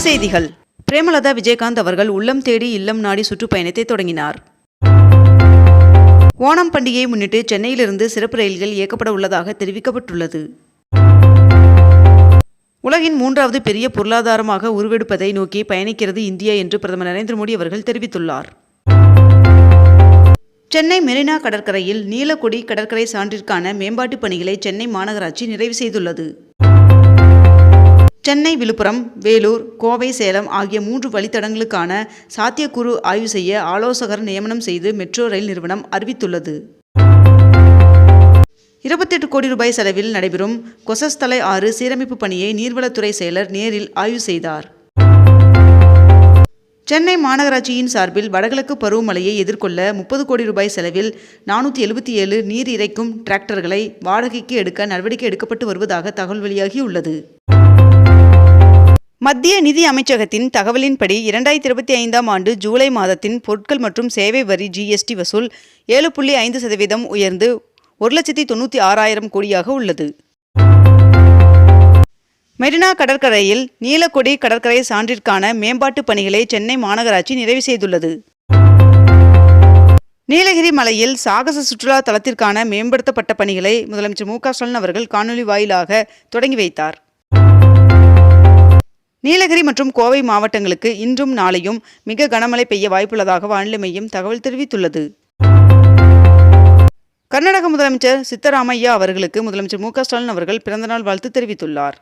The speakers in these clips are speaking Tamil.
செய்திகள். பிரேமலதா விஜயகாந்த் அவர்கள் உள்ளம் தேடி இல்லம் நாடி சுற்றுப்பயணத்தை தொடங்கினார். ஓணம் பண்டிகையை முன்னிட்டு சென்னையிலிருந்து சிறப்பு ரயில்கள் இயக்கப்பட உள்ளதாக தெரிவிக்கப்பட்டுள்ளது. உலகின் மூன்றாவது பெரிய பொருளாதாரமாக உருவெடுப்பதை நோக்கி பயணிக்கிறது இந்தியா என்று பிரதமர் நரேந்திர மோடி அவர்கள் தெரிவித்துள்ளார். சென்னை மெரினா கடற்கரையில் நீலக்குடி கடற்கரை சான்றிற்கான மேம்பாட்டுப் பணிகளை சென்னை மாநகராட்சி நிறைவு செய்துள்ளது. சென்னை விழுப்புரம் வேலூர் கோவை சேலம் ஆகிய மூன்று வழித்தடங்களுக்கான சாத்தியக்கூறு ஆய்வு செய்ய ஆலோசகர் நியமனம் செய்து மெட்ரோ ரயில் நிறுவனம் அறிவித்துள்ளது. இருபத்தெட்டு கோடி ரூபாய் செலவில் நடைபெறும் கொசஸ்தலை ஆறு சீரமைப்பு பணியை நீர்வளத்துறை செயலர் நேரில் ஆய்வு செய்தார். சென்னை மாநகராட்சியின் சார்பில் வடகிழக்கு பருவமழையை எதிர்கொள்ள முப்பது கோடி ரூபாய் செலவில் நானூற்றி எழுபத்தி ஏழு நீர் இறைக்கும் டிராக்டர்களை வாடகைக்கு எடுக்க நடவடிக்கை எடுக்கப்பட்டு வருவதாக தகவல் வெளியாகியுள்ளது. மத்திய நிதி அமைச்சகத்தின் தகவலின்படி இரண்டாயிரத்தி இருபத்தி ஐந்தாம் ஆண்டு ஜூலை மாதத்தின் பொருட்கள் மற்றும் சேவை வரி ஜிஎஸ்டி வசூல் ஏழு புள்ளி ஐந்து சதவீதம் உயர்ந்து ஒரு லட்சத்தி தொண்ணூற்றி ஆறாயிரம் கோடியாக உள்ளது. மெரினா கடற்கரையில் நீலக்கொடி கடற்கரை சான்றிற்கான மேம்பாட்டு பணிகளை சென்னை மாநகராட்சி நிறைவு செய்துள்ளது. நீலகிரி மலையில் சாகச சுற்றுலா தலத்திற்கான மேம்படுத்தப்பட்ட பணிகளை முதலமைச்சர் மு க ஸ்டாலின் அவர்கள் காணொலி வாயிலாக தொடங்கி வைத்தார். நீலகிரி மற்றும் கோவை மாவட்டங்களுக்கு இன்றும் நாளையும் மிக கனமழை பெய்ய வாய்ப்புள்ளதாக வானிலை மையம் தகவல் தெரிவித்துள்ளது. கர்நாடக முதலமைச்சர் சித்தராமையா அவர்களுக்கு முதலமைச்சர் மு ஸ்டாலின் அவர்கள் பிறந்தநாள் வாழ்த்து தெரிவித்துள்ளார்.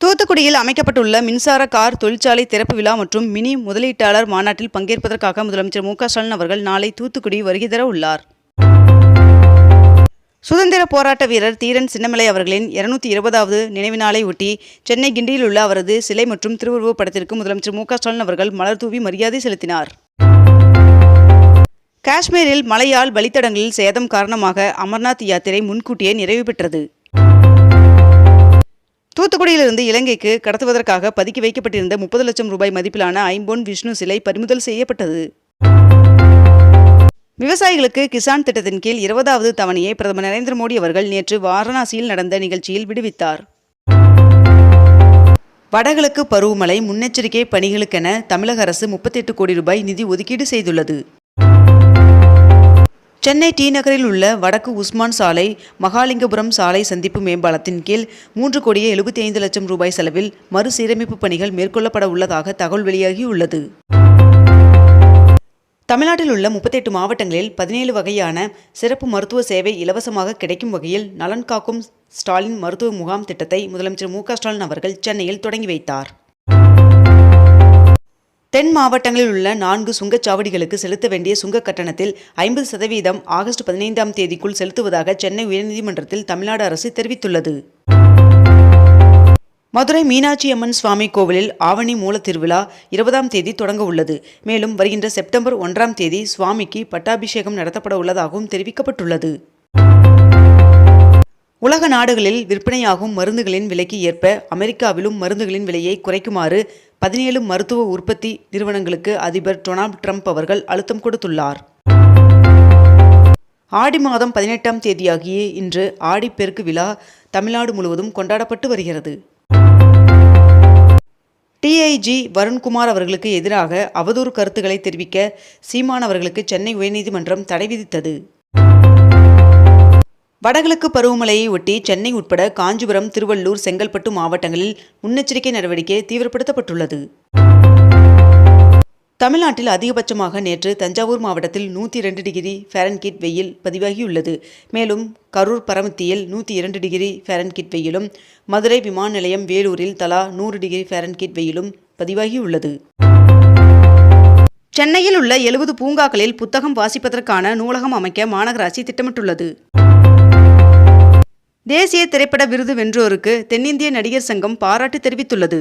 தூத்துக்குடியில் அமைக்கப்பட்டுள்ள மின்சார கார் தொழிற்சாலை திறப்பு விழா மற்றும் மினி முதலீட்டாளர் மாநாட்டில் பங்கேற்பதற்காக முதலமைச்சர் மு ஸ்டாலின் அவர்கள் நாளை தூத்துக்குடி வருகை தர உள்ளார். சுதந்திர போராட்ட வீரர் தீரன் சின்னமலை அவர்களின் இருநூத்தி இருபதாவது நினைவு நாளை ஒட்டி சென்னை கிண்டியில் உள்ள அவரது சிலை மற்றும் திருவுருவப் படத்திற்கு முதலமைச்சர் மு ஸ்டாலின் அவர்கள் மலர் தூவி மரியாதை செலுத்தினார். காஷ்மீரில் மழையால் வழித்தடங்களில் சேதம் காரணமாக அமர்நாத் யாத்திரை முன்கூட்டியே நிறைவு பெற்றது. தூத்துக்குடியிலிருந்து இலங்கைக்கு கடத்துவதற்காக பதுக்கி வைக்கப்பட்டிருந்த முப்பது லட்சம் ரூபாய் மதிப்பிலான ஐம்பொன் விஷ்ணு சிலை பறிமுதல் செய்யப்பட்டது. விவசாயிகளுக்கு கிசான் திட்டத்தின் கீழ் இருபதாவது தவணையை பிரதமர் நரேந்திர மோடி அவர்கள் நேற்று வாரணாசியில் நடந்த நிகழ்ச்சியில் விடுவித்தார். வடகிழக்கு பருவமழை முன்னெச்சரிக்கை பணிகளுக்கென தமிழக அரசு முப்பத்தெட்டு கோடி ரூபாய் நிதி ஒதுக்கீடு செய்துள்ளது. சென்னை டி நகரில் உள்ள வடக்கு உஸ்மான் சாலை மகாலிங்கபுரம் சாலை சந்திப்பு மேம்பாலத்தின் கீழ் மூன்று கோடியே எழுபத்தி ஐந்து லட்சம் ரூபாய் செலவில் மறுசீரமைப்பு பணிகள் மேற்கொள்ளப்பட உள்ளதாக தகவல் வெளியாகியுள்ளது. தமிழ்நாட்டில் உள்ள முப்பத்தெட்டு மாவட்டங்களில் பதினேழு வகையான சிறப்பு மருத்துவ சேவை இலவசமாக கிடைக்கும் வகையில் நலன் காக்கும் ஸ்டாலின் மருத்துவ முகாம் திட்டத்தை முதலமைச்சர் மு ஸ்டாலின் அவர்கள் சென்னையில் தொடங்கி வைத்தார். தென் மாவட்டங்களில் உள்ள நான்கு சுங்கச்சாவடிகளுக்கு செலுத்த வேண்டிய சுங்க கட்டணத்தில் ஐம்பது சதவீதம் ஆகஸ்ட் பதினைந்தாம் தேதிக்குள் செலுத்துவதாக சென்னை உயர்நீதிமன்றத்தில் தமிழ்நாடு அரசு தெரிவித்துள்ளது. மதுரை மீனாட்சி அம்மன் சுவாமி கோவிலில் ஆவணி மூலத்திருவிழா இருபதாம் தேதி தொடங்க உள்ளது. மேலும் வருகின்ற செப்டம்பர் ஒன்றாம் தேதி சுவாமிக்கு பட்டாபிஷேகம் நடத்தப்பட உள்ளதாகவும் தெரிவிக்கப்பட்டுள்ளது. உலக நாடுகளில் விற்பனையாகும் மருந்துகளின் விலைக்கு ஏற்ப அமெரிக்காவிலும் மருந்துகளின் விலையை குறைக்குமாறு பதினேழு மருத்துவ உற்பத்தி நிறுவனங்களுக்கு அதிபர் டொனால்ட் ட்ரம்ப் அவர்கள் அழுத்தம் கொடுத்துள்ளார். ஆடி மாதம் பதினெட்டாம் தேதியாகிய இன்று ஆடிப்பெருக்கு விழா தமிழ்நாடு முழுவதும் கொண்டாடப்பட்டு வருகிறது. டிஐஜி வருண்குமார் அவர்களுக்கு எதிராக அவதூறு கருத்துக்களை தெரிவிக்க சீமான் அவர்களுக்கு சென்னை உயர்நீதிமன்றம் தடை விதித்தது. வடகிழக்கு பருவமழையை ஒட்டி சென்னை உட்பட காஞ்சிபுரம் திருவள்ளூர் செங்கல்பட்டு மாவட்டங்களில் முன்னெச்சரிக்கை நடவடிக்கை தீவிரப்படுத்தப்பட்டுள்ளது. தமிழ்நாட்டில் அதிகபட்சமாக நேற்று தஞ்சாவூர் மாவட்டத்தில் நூற்றி இரண்டு டிகிரி ஃபேரன்கிட் வெயில் பதிவாகியுள்ளது. மேலும் கரூர் பரமத்தியில் நூற்றி இரண்டு டிகிரி ஃபேரன்கிட் வெயிலும் மதுரை விமான நிலையம் வேலூரில் தலா நூறு டிகிரி ஃபேரன்கிட் வெயிலும் பதிவாகியுள்ளது. சென்னையில் உள்ள எழுபது பூங்காக்களில் புத்தகம் வாசிப்பதற்கான நூலகம் அமைக்க மாநகராட்சி திட்டமிட்டுள்ளது. தேசிய திரைப்பட விருது வென்றோருக்கு தென்னிந்திய நடிகர் சங்கம் பாராட்டு தெரிவித்துள்ளது.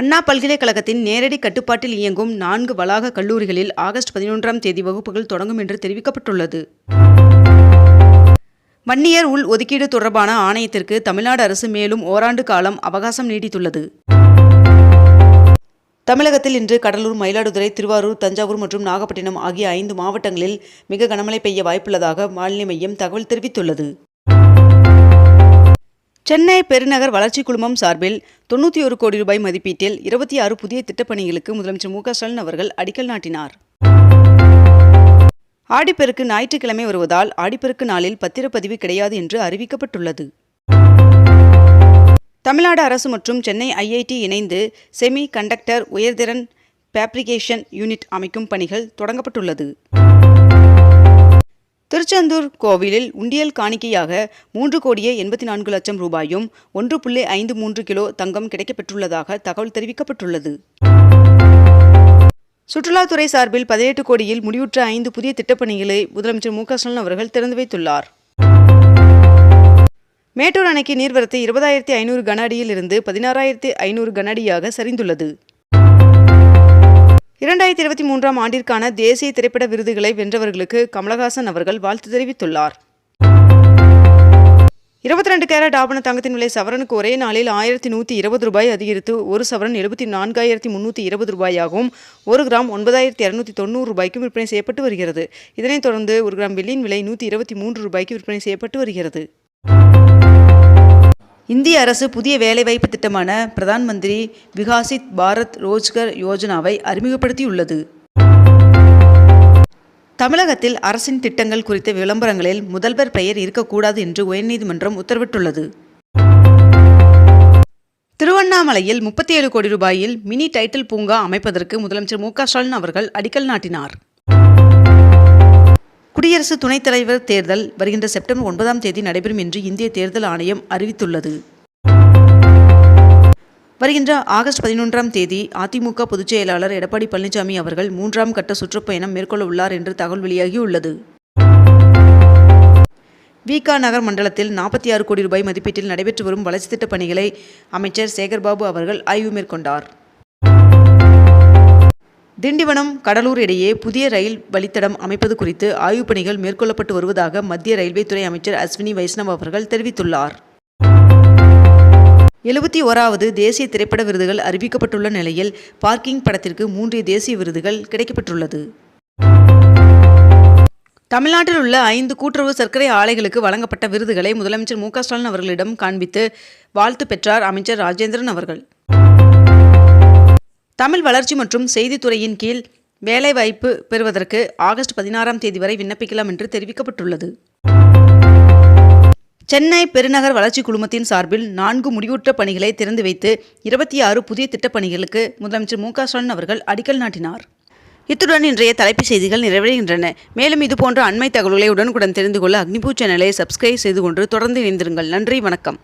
அண்ணா பல்கலைக்கழகத்தின் நேரடி கட்டுப்பாட்டில் இயங்கும் நான்கு வளாக கல்லூரிகளில் ஆகஸ்ட் பதினொன்றாம் தேதி வகுப்புகள் தொடங்கும் என்று தெரிவிக்கப்பட்டுள்ளது. வன்னியர் உள் ஒதுக்கீடு தொடர்பான ஆணையத்திற்கு தமிழ்நாடு அரசு மேலும் ஓராண்டு காலம் அவகாசம் நீடித்துள்ளது. தமிழகத்தில் இன்று கடலூர் மயிலாடுதுறை திருவாரூர் தஞ்சாவூர் மற்றும் நாகப்பட்டினம் ஆகிய ஐந்து மாவட்டங்களில் மிக கனமழை பெய்ய வாய்ப்புள்ளதாக வானிலை மையம் தகவல் தெரிவித்துள்ளது. சென்னை பெருநகர் வளர்ச்சி குழுமம் சார்பில் தொண்ணூற்றி ஒரு கோடி ரூபாய் மதிப்பீட்டில் இருபத்தி ஆறு புதிய திட்டப்பணிகளுக்கு முதலமைச்சர் மு க ஸ்டாலின் அவர்கள் அடிக்கல் நாட்டினார். ஆடிப்பெருக்கு ஞாயிற்றுக்கிழமை வருவதால் ஆடிப்பெருக்கு நாளில் பத்திரப்பதிவு கிடையாது என்று அறிவிக்கப்பட்டுள்ளது. தமிழ்நாடு அரசு மற்றும் சென்னை ஐஐடி இணைந்து செமி கண்டக்டர் உயர்திறன் ஃபேப்ரிகேஷன் யூனிட் அமைக்கும் பணிகள் தொடங்கப்பட்டுள்ளது. திருச்செந்தூர் கோவிலில் உண்டியல் காணிக்கையாக மூன்று கோடியே எண்பத்தி நான்கு லட்சம் ரூபாயும் ஒன்று புள்ளி ஐந்து மூன்று கிலோ தங்கம் கிடைக்கப்பெற்றுள்ளதாக தகவல் தெரிவிக்கப்பட்டுள்ளது. சுற்றுலாத்துறை சார்பில் பதினெட்டு கோடியில் முடிவுற்ற ஐந்து புதிய திட்டப்பணிகளை முதலமைச்சர் மு ஸ்டாலின் அவர்கள் திறந்து வைத்துள்ளார். மேட்டூர் அணைக்கு நீர்வரத்து இருபதாயிரத்தி ஐநூறு கன அடியில் இருந்து பதினாறாயிரத்தி ஐநூறு கன அடியாக சரிந்துள்ளது. இரண்டாயிரத்தி இருபத்தி மூன்றாம் ஆண்டிற்கான தேசிய திரைப்பட விருதுகளை வென்றவர்களுக்கு கமலஹாசன் அவர்கள் வாழ்த்து தெரிவித்துள்ளார். இருபத்தி ரெண்டு கேரட் ஆபண தங்கத்தின் விலை சவரனுக்கு ஒரே நாளில் ஆயிரத்தி நூற்றி இருபது ரூபாய் அதிகரித்து ஒரு சவரன் எழுபத்தி நான்காயிரத்தி முந்நூற்றி இருபது ரூபாயாகவும் ஒரு கிராம் ஒன்பதாயிரத்தி இரநூத்தி தொண்ணூறு ரூபாய்க்கும் விற்பனை செய்யப்பட்டு வருகிறது. இதனைத் தொடர்ந்து ஒரு கிராம் வெள்ளியின் விலை நூற்றி இருபத்தி மூன்று ரூபாய்க்கு விற்பனை செய்யப்பட்டு வருகிறது. இந்திய அரசு புதிய வேலைவாய்ப்பு திட்டமான பிரதான் மந்திரி விகாசித் பாரத் ரோஜ்கர் யோஜனாவை அறிமுகப்படுத்தியுள்ளது. தமிழகத்தில் அரசின் திட்டங்கள் குறித்த விளம்பரங்களில் முதல்வர் பெயர் இருக்கக்கூடாது என்று உயர்நீதிமன்றம் உத்தரவிட்டுள்ளது. திருவண்ணாமலையில் முப்பத்தி ஏழு கோடி ரூபாயில் மினி டைட்டில் பூங்கா அமைப்பதற்கு முதலமைச்சர் மு க ஸ்டாலின் அவர்கள் அடிக்கல் நாட்டினார். குடியரசு துணைத் தலைவர் தேர்தல் வருகின்ற செப்டம்பர் ஒன்பதாம் தேதி நடைபெறும் என்று இந்திய தேர்தல் ஆணையம் அறிவித்துள்ளது. வருகின்ற ஆகஸ்ட் பதினொன்றாம் தேதி அதிமுக பொதுச் செயலாளர் எடப்பாடி பழனிசாமி அவர்கள் மூன்றாம் கட்ட சுற்றுப்பயணம் மேற்கொள்ள உள்ளார் என்று தகவல் வெளியாகியுள்ளது. விகா நகர் மண்டலத்தில் நாற்பத்தி ஆறு கோடி ரூபாய் மதிப்பீட்டில் நடைபெற்று வரும் வளர்ச்சித் திட்டப் பணிகளை அமைச்சர் சேகர்பாபு அவர்கள் ஆய்வு மேற்கொண்டார். திண்டிவனம் கடலூர் இடையே புதிய ரயில் வழித்தடம் அமைப்பது குறித்து ஆய்வுப் பணிகள் மேற்கொள்ளப்பட்டு வருவதாக மத்திய ரயில்வே துறை அமைச்சர் அஸ்வினி வைஷ்ணவ் அவர்கள் தெரிவித்துள்ளார். எழுபத்தி ஓராவது தேசிய திரைப்பட விருதுகள் அறிவிக்கப்பட்டுள்ள நிலையில் பார்க்கிங் படத்திற்கு மூன்று தேசிய விருதுகள் கிடைக்கப்பட்டுள்ளது தமிழ்நாட்டில் உள்ள ஐந்து கூட்டுறவு சர்க்கரை ஆலைகளுக்கு வழங்கப்பட்ட விருதுகளை முதலமைச்சர் மு க ஸ்டாலின் அவர்களிடம் காண்பித்து வாழ்த்து பெற்றார் அமைச்சர் ராஜேந்திரன் அவர்கள். தமிழ் வளர்ச்சி மற்றும் செய்தித்துறையின் கீழ் வேலைவாய்ப்பு பெறுவதற்கு ஆகஸ்ட் பதினாறாம் தேதி வரை விண்ணப்பிக்கலாம் என்று தெரிவிக்கப்பட்டுள்ளது. சென்னை பெருநகர் வளர்ச்சி குழுமத்தின் சார்பில் நான்கு முடிவுற்ற பணிகளை திறந்து வைத்து இருபத்தி ஆறு புதிய திட்டப்பணிகளுக்கு முதலமைச்சர் மு க ஸ்டாலின் அவர்கள் அடிக்கல் நாட்டினார். இத்துடன் இன்றைய தலைப்புச் செய்திகள் நிறைவடைகின்றன. மேலும் இதுபோன்ற அண்மை தகவல்களை உடனுக்குடன் தெரிந்து கொள்ள அக்னிபூ சேனலை சப்ஸ்கிரைப் செய்து கொண்டு தொடர்ந்து இணைந்திருங்கள். நன்றி வணக்கம்.